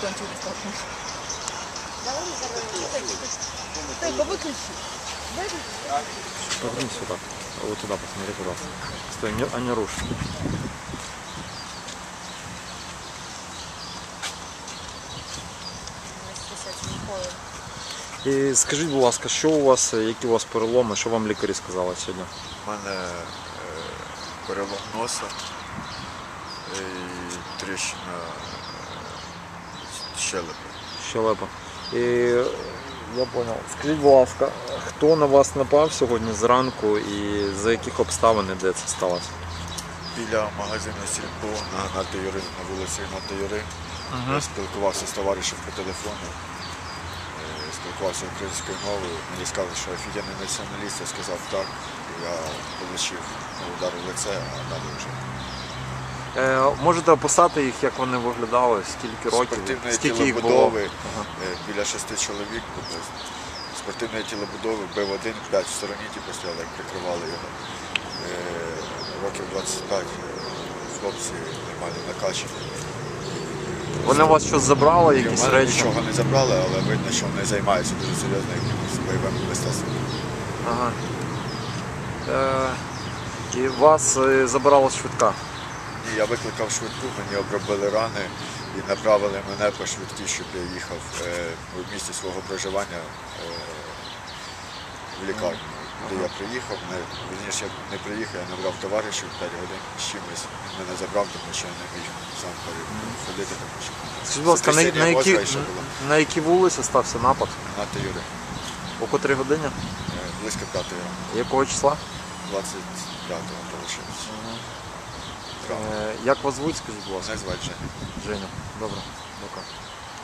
Тончик достатньо. Только выключи. Повернись сюда. Вот туда посмотри, пожалуйста. Стой, не, а не рушь. І скажіть, будь ласка, що у вас, е, які у вас переломи, що вам лікарі сказали сьогодні? У мене е, перелом носа і тріщина щелепи. Щелепа. І я зрозумів. Скажіть, будь ласка, хто на вас напав сьогодні зранку і за яких обставин і де це сталося? Біля магазину Сільпо на Гната Юри, на вулиці Гната Юри. Я спілкувався з товаришем по телефону, е, спілкувався українською мовою. Мені сказали, що офігенний націоналіст, я сказав так. Я отримав удар в лице, а далі вже. Е, можете описати їх, як вони виглядали, скільки років, Спортивної скільки їх було? тілобудови, Ага. е, біля шести чоловік. Спортивної тілобудови бив один, п'ять в стороні типу, стояли, як прикривали його. Е, Років 25 е, хлопці нормально накачані. Вони у вас щось забрали, І в якісь мене речі? нічого не забрали, але видно, що вони займаються дуже серйозно якимось бойовим мистецтвом. Ага. Е, і вас е, забирала швидка. Я викликав швидку, мені обробили рани і направили мене по швидкій, щоб я їхав е, в місті свого проживання е, в лікарню. Де я приїхав, вірніше, я не приїхав, я набрав товаришів 5 годин з чимось. Він мене забрав, тому що я не міг сам ходити, тому що Скажіть, будь ласка, на, на, які, на якій вулиці стався напад? На Юри. У котрій годині? Е, Близько 5 Якого числа? 25-го вийшло. Е, як вас звуть, скажіть, будь ласка? Мене звати Женя. Женя. Добре, дякую.